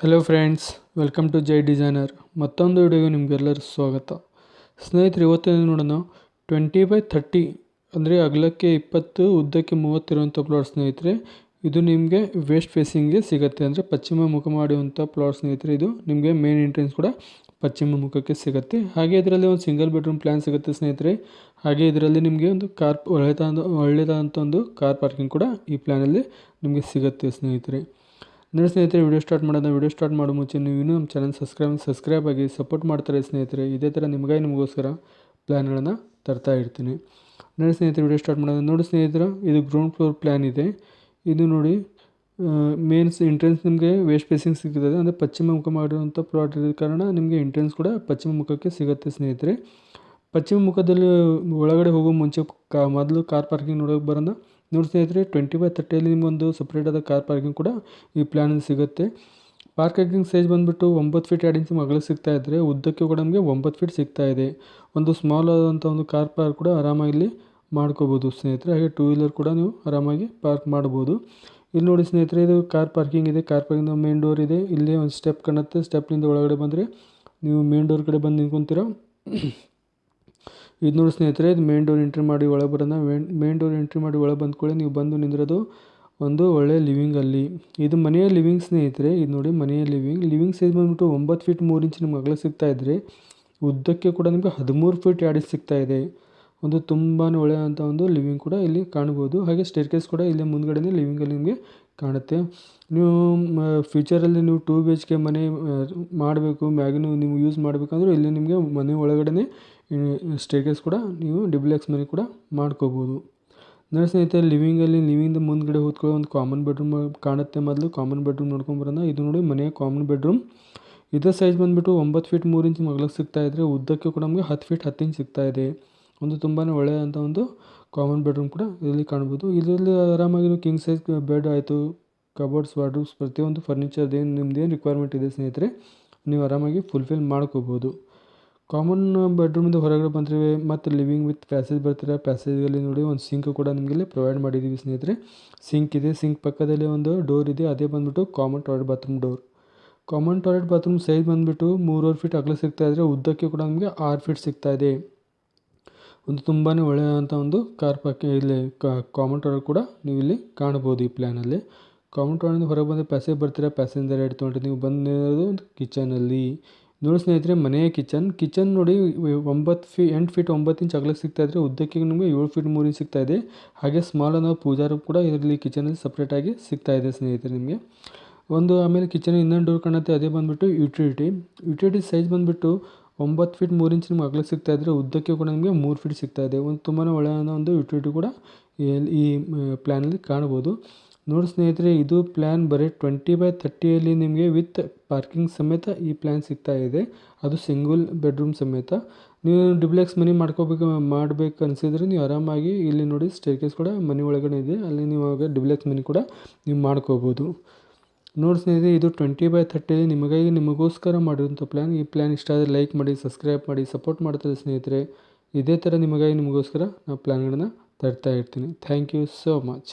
Hello friends welcome to Jai designer ಮತ್ತೊಂದು ವಿಡಿಯೋಗೆ ನಿಮಗೆಲ್ಲರೂ ಸ್ವಾಗತ. ಸ್ನೇಹಿತರೆ, ಇವತ್ತಿನ ನೋಡೋಣ ಟ್ವೆಂಟಿ ಬೈ ಥರ್ಟಿ ಅಂದರೆ ಅಗಲಕ್ಕೆ ಇಪ್ಪತ್ತು, ಉದ್ದಕ್ಕೆ ಮೂವತ್ತಿರುವಂಥ ಪ್ಲಾಟ್ ಸ್ನೇಹಿತರೆ. ಇದು ನಿಮಗೆ ವೆಸ್ಟ್ ಫೇಸಿಂಗ್ಗೆ ಸಿಗುತ್ತೆ. ಅಂದರೆ ಪಶ್ಚಿಮ ಮುಖ ಮಾಡುವಂಥ ಪ್ಲಾಟ್ ಸ್ನೇಹಿತರೆ, ಇದು ನಿಮಗೆ ಮೇನ್ ಎಂಟ್ರೆನ್ಸ್ ಕೂಡ ಪಶ್ಚಿಮ ಮುಖಕ್ಕೆ ಸಿಗುತ್ತೆ. ಹಾಗೆ ಇದರಲ್ಲಿ ಒಂದು ಸಿಂಗಲ್ ಬೆಡ್ರೂಮ್ ಪ್ಲ್ಯಾನ್ ಸಿಗುತ್ತೆ ಸ್ನೇಹಿತರೆ. ಹಾಗೆ ಇದರಲ್ಲಿ ನಿಮಗೆ ಒಂದು ಕಾರ್ ಒಳ್ಳೆದಾದ ಒಳ್ಳೆಯದಾದಂಥ ಒಂದು ಕಾರ್ ಪಾರ್ಕಿಂಗ್ ಕೂಡ ಈ ಪ್ಲ್ಯಾನಲ್ಲಿ ನಿಮಗೆ ಸಿಗುತ್ತೆ ಸ್ನೇಹಿತರೆ. ನೋಡಿ ಸ್ನೇಹಿತರೆ ವಿಡಿಯೋ ಸ್ಟಾರ್ಟ್ ಮಾಡೋಣ ವಿಡಿಯೋ ಸ್ಟಾರ್ಟ್ ಮಾಡೋ ಮುಂಚೆ ನೀವು ಇನ್ನೂ ನಮ್ಮ ಚಾನಲ್ ಸಬ್ಸ್ಕ್ರೈಬ್ ಸಬ್ಸ್ಕ್ರೈಬ್ ಆಗಿ ಸಪೋರ್ಟ್ ಮಾಡ್ತಾರೆ ಸ್ನೇಹಿತರೆ. ಇದೇ ಥರ ನಿಮಗಾಗಿ ನಿಮಗೋಸ್ಕರ ಪ್ಲ್ಯಾನ್ಗಳನ್ನು ತರ್ತಾ ಇರ್ತೀನಿ. ನೋಡಿ ಸ್ನೇಹಿತರೆ ವಿಡಿಯೋ ಸ್ಟಾರ್ಟ್ ಮಾಡೋದು ನೋಡಿ ಸ್ನೇಹಿತರೆ. ಇದು ಗ್ರೌಂಡ್ ಫ್ಲೋರ್ ಪ್ಲ್ಯಾನ್ ಇದೆ. ಇದು ನೋಡಿ ಮೇನ್ಸ್ ಎಂಟ್ರೆನ್ಸ್ ನಿಮಗೆ ವೇಸ್ಟ್ ಫೇಸಿಂಗ್ ಸಿಗ್ತದೆ. ಅಂದರೆ ಪಶ್ಚಿಮ ಮುಖ ಮಾಡಿರುವಂಥ ಪ್ಲಾಟ್ ಇರೋ ಕಾರಣ ನಿಮಗೆ ಎಂಟ್ರೆನ್ಸ್ ಕೂಡ ಪಶ್ಚಿಮ ಮುಖಕ್ಕೆ ಸಿಗುತ್ತೆ ಸ್ನೇಹಿತರೆ. ಪಶ್ಚಿಮ ಮುಖದಲ್ಲಿ ಒಳಗಡೆ ಹೋಗೋ ಮುಂಚೆ ಕಾ ಮೊದಲು ಕಾರ್ ಪಾರ್ಕಿಂಗ್ ನೋಡೋಕೆ ಬರೋಣ. ನೋಡಿ ಸ್ನೇಹಿತರೆ ಟ್ವೆಂಟಿ ಬೈ ತರ್ಟಿಯಲ್ಲಿ ನಿಮಗೊಂದು ಸಪ್ರೇಟಾದ ಕಾರ್ ಪಾರ್ಕಿಂಗ್ ಕೂಡ ಈ ಪ್ಲ್ಯಾನಲ್ಲಿ ಸಿಗುತ್ತೆ. ಪಾರ್ಕಿಂಗ್ ಸೈಜ್ ಬಂದುಬಿಟ್ಟು ಒಂಬತ್ತು ಫೀಟ್ ಎರಡು ಇಂಚ್ ಮಗಳು ಸಿಗ್ತಾ ಇದ್ದರೆ ಉದ್ದಕ್ಕೆ ಕೂಡ ನಮಗೆ ಒಂಬತ್ತು ಫೀಟ್ ಸಿಗ್ತಾ ಇದೆ. ಒಂದು ಸ್ಮಾಲ್ ಆದಂಥ ಒಂದು ಕಾರ್ ಪಾರ್ಕ್ ಕೂಡ ಆರಾಮಾಗಿ ಇಲ್ಲಿ ಮಾಡ್ಕೋಬೋದು ಸ್ನೇಹಿತರೆ. ಹಾಗೆ ಟೂ ವೀಲರ್ ಕೂಡ ನೀವು ಆರಾಮಾಗಿ ಪಾರ್ಕ್ ಮಾಡ್ಬೋದು. ಇಲ್ಲಿ ನೋಡಿ ಸ್ನೇಹಿತರೆ, ಇದು ಕಾರ್ ಪಾರ್ಕಿಂಗ್ ಇದೆ. ಕಾರ್ ಪಾರ್ಕಿಂಗ್ ಮೇನ್ ಡೋರ್ ಇದೆ. ಇಲ್ಲೇ ಒಂದು ಸ್ಟೆಪ್ ಕಾಣುತ್ತೆ. ಸ್ಟೆಪ್ನಿಂದ ಒಳಗಡೆ ಬಂದರೆ ನೀವು ಮೇನ್ ಡೋರ್ ಕಡೆ ಬಂದು ನಿಂತ್ಕೊಂತೀರ? ಇದು ನೋಡಿ ಸ್ನೇಹಿತರೆ, ಇದು ಮೇನ್ ಡೋರ್ ಎಂಟ್ರಿ ಮಾಡಿ ಒಳಗೆ ಬರೋಣ ಮೇನ್ ಡೋರ್ ಎಂಟ್ರಿ ಮಾಡಿ ಒಳಗೆ ಬಂದ್ಕೊಳ್ಳಿ ನೀವು ಬಂದು ನಿಂದಿರೋದು ಒಂದು ಒಳ್ಳೆಯ ಲಿವಿಂಗ್ ಅಲ್ಲಿ. ಇದು ಮನೆಯ ಲಿವಿಂಗ್ ಸ್ನೇಹಿತರೆ, ಇದು ನೋಡಿ ಮನೆಯ ಲಿವಿಂಗ್ ಲಿವಿಂಗ್ ಸೈಜ್ ಬಂದ್ಬಿಟ್ಟು ಒಂಬತ್ತು ಫೀಟ್ ಮೂರು ಇಂಚ್ ನಿಮ್ಗೆ ಅಗಲ ಸಿಗ್ತಾ ಇದ್ದರೆ ಉದ್ದಕ್ಕೆ ಕೂಡ ನಿಮಗೆ ಹದಿಮೂರು ಫೀಟ್ ಎರಡು ಸಿಗ್ತಾ ಇದೆ. ಒಂದು ತುಂಬಾ ಒಳ್ಳೆಯಂಥ ಒಂದು ಲಿವಿಂಗ್ ಕೂಡ ಇಲ್ಲಿ ಕಾಣ್ಬೋದು. ಹಾಗೆ ಸ್ಟೇರ್ ಕೇಸ್ ಕೂಡ ಇಲ್ಲೇ ಮುಂದ್ಗಡೆನೇ ಲಿವಿಂಗಲ್ಲಿ ನಿಮಗೆ ಕಾಣುತ್ತೆ. ನೀವು ಫ್ಯೂಚರಲ್ಲಿ ನೀವು ಟೂ ಬಿ ಎಚ್ ಕೆ ಮನೆ ಮಾಡಬೇಕು, ಮ್ಯಾಗಿನೂ ನೀವು ಯೂಸ್ ಮಾಡಬೇಕಂದ್ರೆ ಇಲ್ಲಿ ನಿಮಗೆ ಮನೆ ಒಳಗಡೆ ಸ್ಟೇರ್ಕೇಸ್ ಕೂಡ ನೀವು ಡಿಬ್ಲೆಕ್ಸ್ ಮನೆ ಕೂಡ ಮಾಡ್ಕೋಬೋದು. ನೋಡಿ ಸ್ನೇಹಿತರೆ ಲಿವಿಂಗಲ್ಲಿ ಲಿವಿಂದ ಮುಂದ್ಗಡೆ ಹೋದ್ಕೊಳ್ಳೋ ಒಂದು ಕಾಮನ್ ಬೆಡ್ರೂಮ್ ಕಾಣುತ್ತೆ ಮೊದಲು. ಕಾಮನ್ ಬೆಡ್ರೂಮ್ ನೋಡ್ಕೊಂಬರೋಣ ಇದು ನೋಡಿ ಮನೆಯ ಕಾಮನ್ ಬೆಡ್ರೂಮ್ ಇದರ ಸೈಜ್ ಬಂದುಬಿಟ್ಟು ಒಂಬತ್ತು ಫೀಟ್ ಮೂರು ಇಂಚ್ ಮಗ್ಲಿಗೆ ಸಿಗ್ತಾ ಇದ್ದರೆ ಉದ್ದಕ್ಕೆ ಕೂಡ ನಮಗೆ ಹತ್ತು ಫೀಟ್ ಹತ್ತು ಇಂಚ್ ಸಿಗ್ತಾ ಇದೆ. ಒಂದು ತುಂಬಾ ಒಳ್ಳೆಯಂಥ ಒಂದು ಕಾಮನ್ ಬೆಡ್ರೂಮ್ ಕೂಡ ಇದರಲ್ಲಿ ಕಾಣ್ಬೋದು. ಇದರಲ್ಲಿ ಆರಾಮಾಗಿ ಕಿಂಗ್ ಸೈಜ್ ಬೆಡ್ ಆಯಿತು ಕಬೋರ್ಡ್ಸ್ ವಾರ್ಡ್ರೂಬ್ಸ್ ಪ್ರತಿಯೊಂದು ಫರ್ನಿಚರ್ದು ಏನು ನಿಮ್ದು ಏನು ರಿಕ್ವೈರ್ಮೆಂಟ್ ಇದೆ ಸ್ನೇಹಿತರೆ, ನೀವು ಆರಾಮಾಗಿ ಫುಲ್ಫಿಲ್ ಮಾಡ್ಕೋಬೋದು. ಕಾಮನ್ ಬೆಡ್ರೂಮಿಂದ ಹೊರಗಡೆ ಬಂದರೆ ಮತ್ತು ಲಿವಿಂಗ್ ವಿತ್ ಪ್ಯಾಸೇಜ್ ಬರ್ತೀರ ಪ್ಯಾಸೇಜಲ್ಲಿ ನೋಡಿ ಒಂದು ಸಿಂಕ್ ಕೂಡ ನಿಮಗೆ ಪ್ರೊವೈಡ್ ಮಾಡಿದ್ದೀವಿ ಸ್ನೇಹಿತರೆ. ಸಿಂಕ್ ಇದೆ. ಸಿಂಕ್ ಪಕ್ಕದಲ್ಲಿ ಒಂದು ಡೋರ್ ಇದೆ. ಅದೇ ಬಂದುಬಿಟ್ಟು common toilet bathroom door. Common toilet bathroom size ಬಂದುಬಿಟ್ಟು ಮೂರುವರೆ ಫೀಟ್ ಅಗಲ ಸಿಗ್ತಾ ಇದ್ದರೆ ಉದ್ದಕ್ಕೆ ಕೂಡ ನಮಗೆ ಆರು ಫೀಟ್ ಸಿಗ್ತಾ ಇದೆ. ಒಂದು ತುಂಬಾ ಒಳ್ಳೆಯಂಥ ಒಂದು ಕಾರ್ ಪಾರ್ಕಿಂಗ್ ಇಲ್ಲಿ ಕಾಮನ್ ಟಾಯ್ಲೆಟ್ ಕೂಡ ನೀವು ಇಲ್ಲಿ ಕಾಣ್ಬೋದು ಈ ಪ್ಲ್ಯಾನಲ್ಲಿ ಕಾಮನ್ ಟಾಯ್ಲೆಟ್ ಹೊರಗೆ ಬಂದರೆ ಪ್ಯಾಸೇಜ್ ಬರ್ತೀರಾ? ಪ್ಯಾಸೇಜ್ ಎರಡು ತೊಗೊಂಡ್ರೆ ನೀವು ಬಂದಿರೋದು ಒಂದು ಕಿಚನಲ್ಲಿ ನೋಡಿ ಸ್ನೇಹಿತರೆ, ಮನೆಯ ಕಿಚನ್ ಕಿಚನ್ ನೋಡಿ ಒಂಬತ್ತು ಫೀ ಎಂಟು ಫೀಟ್ ಒಂಬತ್ತು ಇಂಚ್ ಅಗಲಕ್ಕೆ ಸಿಗ್ತಾ ಇದ್ದರೆ ಉದ್ದಕ್ಕೆ ನಿಮಗೆ ಏಳು ಫೀಟ್ ಮೂರು ಇಂಚ್ ಸಿಗ್ತಾ ಇದೆ. ಹಾಗೆ ಸ್ಮಾಲ್ ಅನ್ನೋ ಪೂಜಾರು ಕೂಡ ಇದರಲ್ಲಿ ಕಿಚನಲ್ಲಿ ಸಪ್ರೇಟಾಗಿ ಸಿಗ್ತಾ ಇದೆ ಸ್ನೇಹಿತರೆ ನಿಮಗೆ. ಒಂದು ಆಮೇಲೆ ಕಿಚನ್ ಇನ್ನೊಂದು ಡೋರ್ ಕಾಣುತ್ತೆ, ಅದೇ ಬಂದುಬಿಟ್ಟು ಯುಟಿಲಿಟಿ ಯುಟಿಲಿಟಿ ಸೈಜ್ ಬಂದುಬಿಟ್ಟು ಒಂಬತ್ತು ಫೀಟ್ ಮೂರು ಇಂಚ್ ನಿಮ್ಗೆ ಅಗಲಕ್ಕೆ ಸಿಗ್ತಾ ಇದ್ದರೆ ಉದ್ದಕ್ಕೆ ಕೂಡ ನಿಮಗೆ ಮೂರು ಫೀಟ್ ಸಿಗ್ತಾ ಇದೆ. ಒಂದು ತುಂಬಾ ಒಳ್ಳೆಯ ಒಂದು ಯುಟಿಲಿಟಿ ಕೂಡ ಈ ಪ್ಲ್ಯಾನಲ್ಲಿ ಕಾಣ್ಬೋದು. ನೋಡಿ ಸ್ನೇಹಿತರೆ, ಇದು ಪ್ಲ್ಯಾನ್ ಬರೀ ಟ್ವೆಂಟಿ ಬೈ ಥರ್ಟಿಯಲ್ಲಿ ನಿಮಗೆ ವಿತ್ ಪಾರ್ಕಿಂಗ್ ಸಮೇತ ಈ ಪ್ಲ್ಯಾನ್ ಸಿಗ್ತಾ ಇದೆ. ಅದು ಸಿಂಗಲ್ ಬೆಡ್ರೂಮ್ ಸಮೇತ. ನೀವು ಡಿಬ್ಲೆಕ್ಸ್ ಮನಿ ಮಾಡ್ಕೋಬೇಕು, ಮಾಡಬೇಕು ಅನಿಸಿದ್ರೆ ನೀವು ಆರಾಮಾಗಿ ಇಲ್ಲಿ ನೋಡಿ ಸ್ಟೇರ್ಕೇಸ್ ಕೂಡ ಮನೆ ಒಳಗಡೆ ಇದೆ. ಅಲ್ಲಿ ನೀವು ಆಗ ಡಿಬ್ಲೆಕ್ಸ್ ಮನಿ ಕೂಡ ನೀವು ಮಾಡ್ಕೋಬೋದು. ನೋಡಿ ಸ್ನೇಹಿತರೆ, ಇದು ಟ್ವೆಂಟಿ ಬೈ ಥರ್ಟಿಯಲ್ಲಿ ನಿಮಗಾಗಿ ನಿಮಗೋಸ್ಕರ ಮಾಡಿರುವಂಥ ಪ್ಲ್ಯಾನ್ ಈ ಪ್ಲ್ಯಾನ್ ಇಷ್ಟ ಆದರೆ ಲೈಕ್ ಮಾಡಿ ಸಬ್ಸ್ಕ್ರೈಬ್ ಮಾಡಿ ಸಪೋರ್ಟ್ ಮಾಡ್ತಾರೆ ಸ್ನೇಹಿತರೆ. ಇದೇ ಥರ ನಿಮಗಾಗಿ ನಿಮಗೋಸ್ಕರ ನಾವು ಪ್ಲ್ಯಾನ್ಗಳನ್ನ ತರ್ತಾ ಇರ್ತೀನಿ. Thank you so much